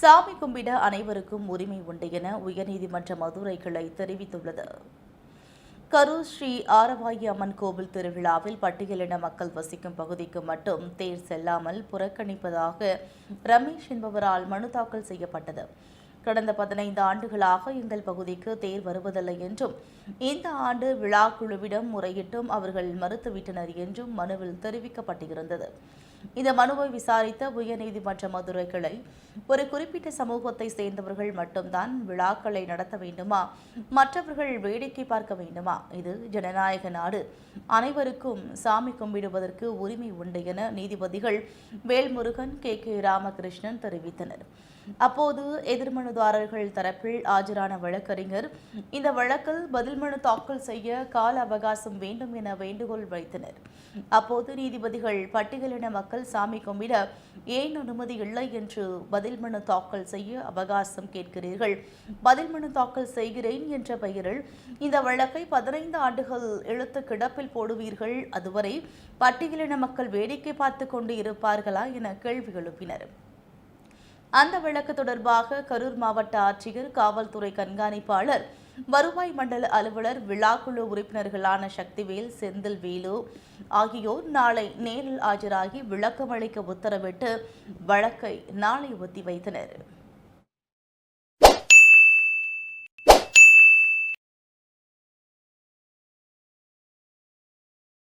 சாமி கும்பிட அனைவருக்கும் உரிமை உண்டு என உயர்நீதிமன்ற மதுரை கிளை தெரிவித்துள்ளது. கரூர் ஸ்ரீ ஆரவாயி அம்மன் கோவில் திருவிழாவில் பட்டியலின மக்கள் வசிக்கும் பகுதிக்கு மட்டும் தேர் செல்லாமல் புறக்கணிப்பதாக ரமேஷ் என்பவரால் மனு தாக்கல் செய்யப்பட்டது. கடந்த பதினைந்து ஆண்டுகளாக எங்கள் பகுதிக்கு தேர் வருவதில்லை என்றும் இந்த ஆண்டு விழா குழுவிடம் முறையிட்டும் அவர்கள் மறுத்துவிட்டனர் என்றும் மனுவில் தெரிவிக்கப்பட்டிருந்தது. இந்த மனுவை விசாரித்த உயர்நீதிமன்ற மதுரை கிளை ஒரு குறிப்பிட்ட சமூகத்தை சேர்ந்தவர்கள் மட்டும்தான் விழாக்களை நடத்த வேண்டுமா? மற்றவர்கள் வேடிக்கை பார்க்க வேண்டுமா? இது ஜனநாயக நாடு. அனைவருக்கும் சாமி கும்பிடுவதற்கு உரிமை உண்டு என நீதிபதிகள் வேல்முருகன் கே. கே. ராமகிருஷ்ணன் தெரிவித்தனர். அப்போது எதிர்மனுதாரர்கள் தரப்பில் ஆஜரான வழக்கறிஞர் இந்த வழக்கில் பதில் மனு தாக்கல் செய்ய கால அவகாசம் வேண்டும் என வேண்டுகோள் வைத்தனர். அப்போது நீதிபதிகள் பட்டியலின மக்கள் சாமி கும்பிட ஏன் அனுமதி இல்லை என்று பதில் மனு தாக்கல் செய்ய அவகாசம் கேட்கிறீர்கள்? பதில் மனு தாக்கல் செய்கிறேன் என்ற பெயரில் இந்த வழக்கை பதினைந்து ஆண்டுகள் இழுத்து கிடப்பில் போடுவீர்கள்? அதுவரை பட்டியலின மக்கள் வேடிக்கை பார்த்து கொண்டு இருப்பார்களா என கேள்வி எழுப்பினர். அந்த வழக்கு தொடர்பாக கரூர் மாவட்ட ஆட்சியர் காவல்துறை கண்காணிப்பாளர் வருவாய் மண்டல அலுவலர் விழாக்குழு உறுப்பினர்களான சக்திவேல் செந்தில் வேலு ஆகியோர் நாளை நேரில் ஆஜராகி விளக்கமளிக்க உத்தரவிட்டு வழக்கை நாளை ஒத்திவைத்தனர்.